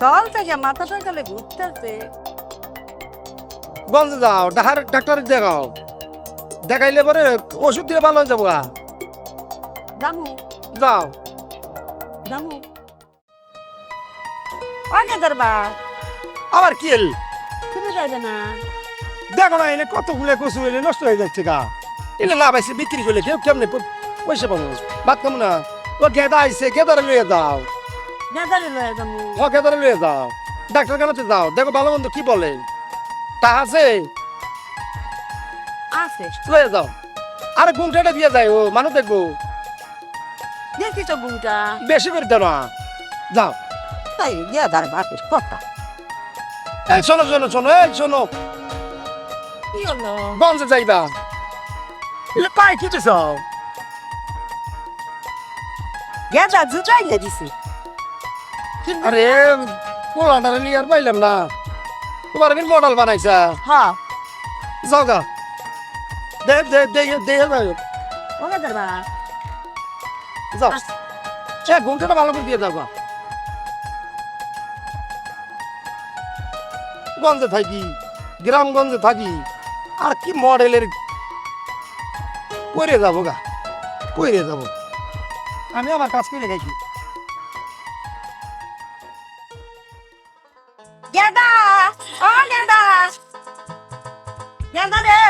চল থেকে মাথাটা গেলে ঘুরতেছে। গঞ্জে যাও ডাক্তার ডাক্তার দেখাও। দেখাইলে পরে ওষুধ দিলে ভালো হয়ে যাব। দামু। যাও দামু। অনেক দরবার। আবার কি এল? তুমি যাবে না। দেখো না এনে কত গুলে কচু এলে নষ্ট হয়ে যাচ্ছে গা। এলে লাভ আছে বিক্রি করলে কেউ কেমনে পয়সা পাবো? ভাত কেমন না। ও গেদা আইসে গেদারে লুয়ে দাও গেদারে লয়ে দামু হ গেদারে লুয়ে দাও ডাক্তার কেনাতে যাও। দেখো ভালো মন্দ কি বলে? তা আছে? আছে। লয়ে যাও। আরে ঘুমটাটা দিয়ে যায় ও মানুষ দেখব। দেখি তো বুটা বেশি করে দেও না। যাও। তাই গেদারে বাপিস কথা এই শোনো শোনো শোনো এই শোনো। কি হলো? গঞ্জে যাইবা। কি দিছ? গেদা জুটাই না দিছি। আরে পোলাটারে নিয়ে আর পাইলাম না। তোমার আমি মডেল বানাইছা? হ্যাঁ। যাও গা। দে দে দে দে ওকে দরবার যাও। সে ঘুমটাটা ভালো করে দিয়ে গঞ্জে থাকি গ্রামগঞ্জে থাকি আর কি মডেলের কইরে যাব গা কইরে যাব। আমি আমার কাজ করে গেদা ও গেদা গেদা রে!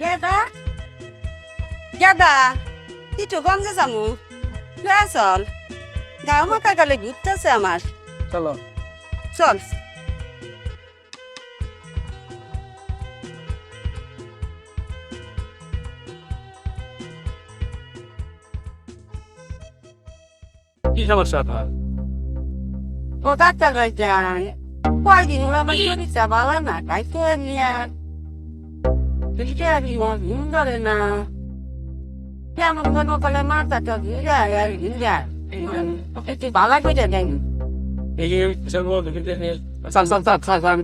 গেদা গেদা একটু গঞ্জে যামু। চল। গাও মাথা গেলে ঘুরতেছে আমার। চলো। চল। কি সমস্যা আপনার? ডাক্তার রয়েছে কয়দিন হলো আমার শরীরটা ভালো না খাইতে নিয়ে দেখতে ঘুম ধরে না। কেমন কোনো করে মাথাটা ঘুরে আর ঘুরে একটু ভালো করে দেন এই যে সেগুলো দেখতে চাল চাল চাল চাল আমি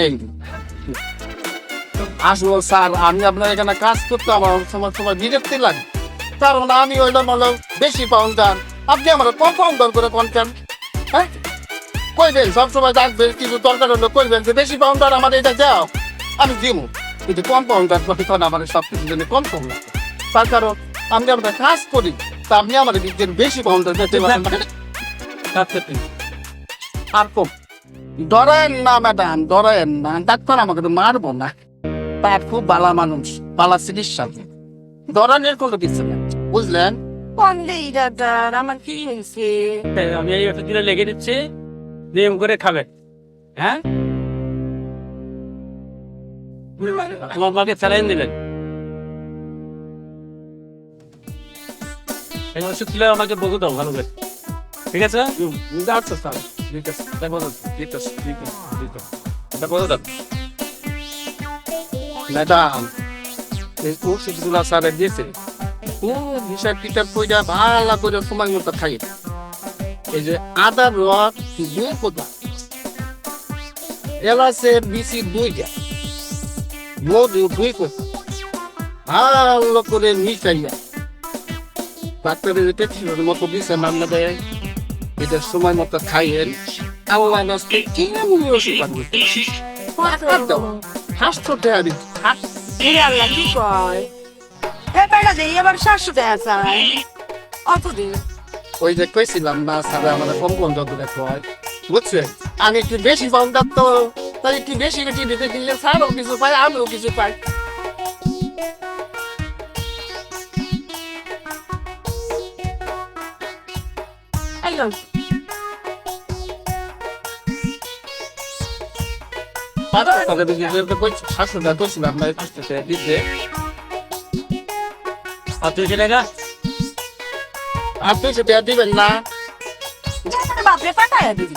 এই আসব স্যার আমি আপনার এখানে কাজ করতে আমার সময় সময় বিরক্তি লাগে। তার মানে আমি ওইটা মানে বেশি পাউন্ড দান। আপনি আমার কম পাউন্ড করে কনটেন হ্যাঁ? কইবেন সবসময় ডাকবেন কিছু দরকার হলো কইবেন যে বেশি পাউন্ডার আমার এটা দাও। আমি দিব কিন্তু কম পাউন্ডার তখন আমার সব কিছু জন্য কম কম তার কারণ আমি আপনার কাজ করি তা আপনি আমার দিচ্ছেন বেশি পাউন্ডার দিতে পারেন আর কম। ডরেন না ম্যাডাম ডরেন না। ডাক্তার আমাকে তো মারবো না। তার খুব ভালো মানুষ ভালো চিকিৎসা ডরানের কোনো কিছু বুঝলেন ডাক্তার আমার কি হয়েছে আমি এই ওষুধ লেগে দিচ্ছি। নিয়ম করে খাবে। হ্যাঁ? আমার মাকে স্যালাইন দিলেন এই ওষুধ দিলে আমাকে বলতে দাও ভালো করে। ঠিক আছে? আচ্ছা স্যার ঠিক আছে দেখো ঠিক আছে, ঠিক আছে, ঠিক আছে। বলে দাও। ম্যাডাম এই ওষুধগুলো স্যারে দিয়েছে। ও হিসাব কিতাব কইরা ভালো করে সময় মতো খাই এই যে আদার রস দুই কোটা এলাচের বিচি দুইটা। মধু দুই কোটা ভালো করে মিশাইয়া। ডাক্তারের যেটা ছিল মতো দিছে নামনা দেয়। এটা সময় মতো খাইয়েন। আল্লাহ নাস্তে কেমন ওষুধ পাবো হাসতে দেয় আল্লাহ কি কয়? এ বেড়া দেই আবার শাশুড়ে। আছে অতদিন ওই যে কইছিলাম না সারা আমাদের কম কম যতটা কয় বুঝছেন? আমি একটু বেশি পাউন্ডার তো তাই একটু বেশি বেশি দিতে দিলে স্যারও কিছু পাই আমিও কিছু পাই। আইলো তাহলে কইছি শাশুড়া কইছিলাম না আসতেছে দিতে আর তুই সেটা গা আপনি সেটা দিবেন না বাপরে পাঠায় দিবি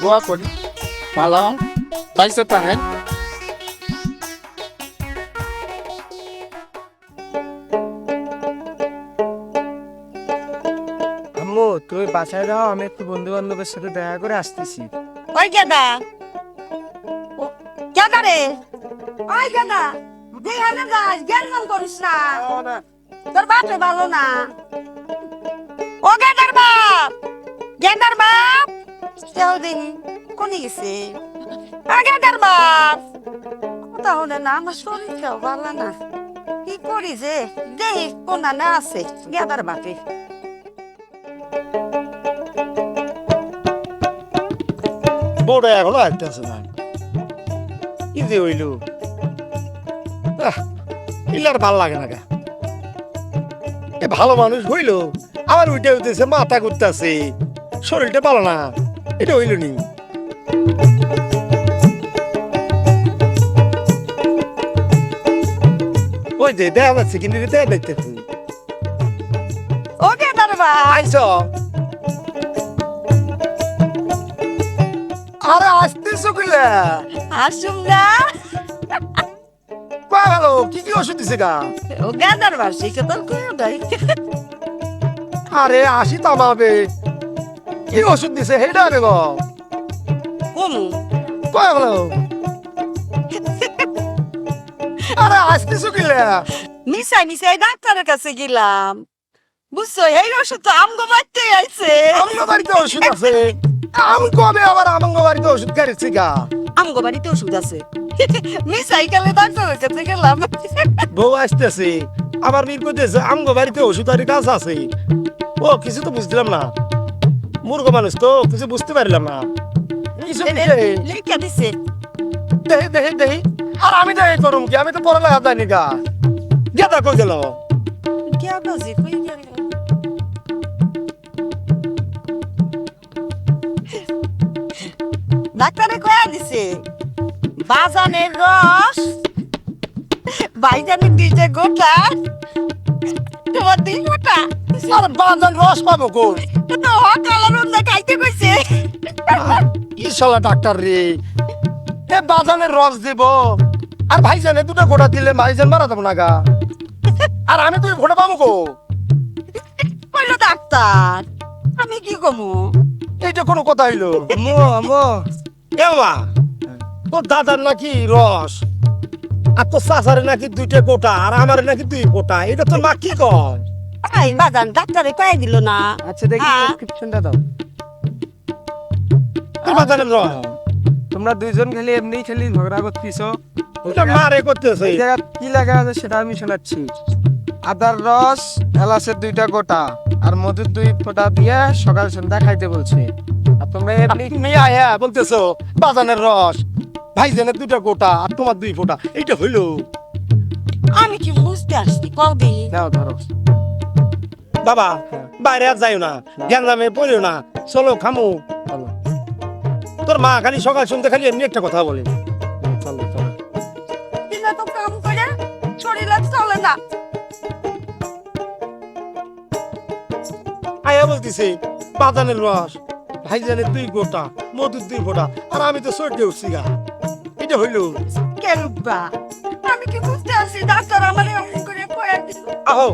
দোয়া করি ভালো পাইছে তাহেন আম্মু তুমি বাসায় দাও আমি একটু বন্ধু বান্ধবের সাথে দেখা করে আসতেছি ওই গেদা ও, গেদা রে ওই গেদা যেখানে যাস জ্ঞান করিস না। তোর বাপে ভালো না। ও গেন্দার বাপ! গেন্দার বাপ! কেউ দিন কোনি গেছে? ও না, আমার শরীর ভালো না। কি করি যে? কোনা না আছে গেন্দার বাপে। বড় এখনও আসতেছে না। কি হইল? ইলার ভালো লাগে না গা এ ভালো মানুষ হইল আমার উঠে উঠেছে মাথা ঘুরতেছে। শরীরটা ভালো না এটা হইল নি। ওই যে দেখা যাচ্ছে কিন্তু দেখা দেখতেছি ও গেন্দার বাপ আইস আরে আসতেছো কিলা আসুম না। কয়া কি কি ওষুধ দিছে গা? ও গেন্দার বাপ সে তোর কই দেয়। আরে আসি তামাবে কি ওষুধ দিছে হেডা আরে গো? কমু। কয়া আরে আসতেছো কিলা? মিশাই মিশাই ডাক্তারের কাছে গেলাম। বুঝছ এই ওষুধ তো আমগো বাড়তে আইছে। আমগো বাড়িতে ওষুধ আছে? আমি কবে আবার আমগো বাড়িতে ওষুধ খাইছি গা? আমগো বাড়িতে ওষুধ আছে। মিশাই গেলে ডাক্তারের কাছে গেলাম। বউ আসতেছে। আবার মির করতেছে আমগো বাড়িতে ওষুধ আর কাজ আছে। ও কিছু তো বুঝলাম না। মূর্খ মানুষ তো কিছু বুঝতে পারলাম না। কিছু। লিখে দিছে। দেহি দেহি দেহি আর আমি দেহি করুম কি? আমি তো পড়ালেখা জানি গা। গেদা কই গেল। কই গেল? ডাক্তারে কয়া দিছে? বাজানের রস। বাইজানের দিতে গোটা। তোমার দুই গোটা? আর বাজান রস পাবো কই? তো কালার অন্য খাইতে কইছে। কি শালা ডাক্তার রে। এ বাজানের রস দিব। আর ভাইজানে দুটো গোটা দিলে ভাইজান মারা যাব না গা। আর আমি তুই ভোটা পাবো কো? কইলো ডাক্তার আমি কি কমু? এইটা কোনো কথা হইল। আমো আমো এ মা তোর দাদার নাকি রস। আর তোর চাচারে নাকি দুইটা কোটা আর আমার নাকি দুই কোটা এটা তোর মা কি কয়? আই বাজান ডাক্তারে কয়ে দিল না। আচ্ছা দেখি হ্যাঁ। প্রেসক্রিপশনটা দাও। তোর বাজারের রস? তোমরা দুইজন খালি এমনি খালি ঝগড়া করতেছো। এটা মারে করতেছে এই জায়গা কি লেখা আছে সেটা আমি শোনাচ্ছি। আদার রস এলাচের দুইটা গোটা আর মধুর দুই ফোঁটা দিয়ে সকাল সন্ধ্যা খাইতে বলছে। আর তোমরা এমনি আয়া বলতেছো বাজানের রস। ভাইজানের দুটা গোটা আর তোমার দুই ফোঁটা এইটা হইল। আমি কি বুঝতে আসছি? কবে নাও ধরো। বাবা বাইরে আর যাইও না নামে পড়িও না চলো খামু। তোর মা খালি সকাল শুনতে খালি এমনি একটা কথা বলে। চলো চলো। তো কাম করে শরীরে চলে না। আয়া বলতেছে বাজানের রস ভাইজানের দুই গোটা মধুর দুই ফোঁটা আর আমি তো সর্টে উঠছি গা। এটা হইল? কেলবা আমি কি বুঝতে আছি? ডাক্তার আমার এরকম করে কয়ে দিল। আহো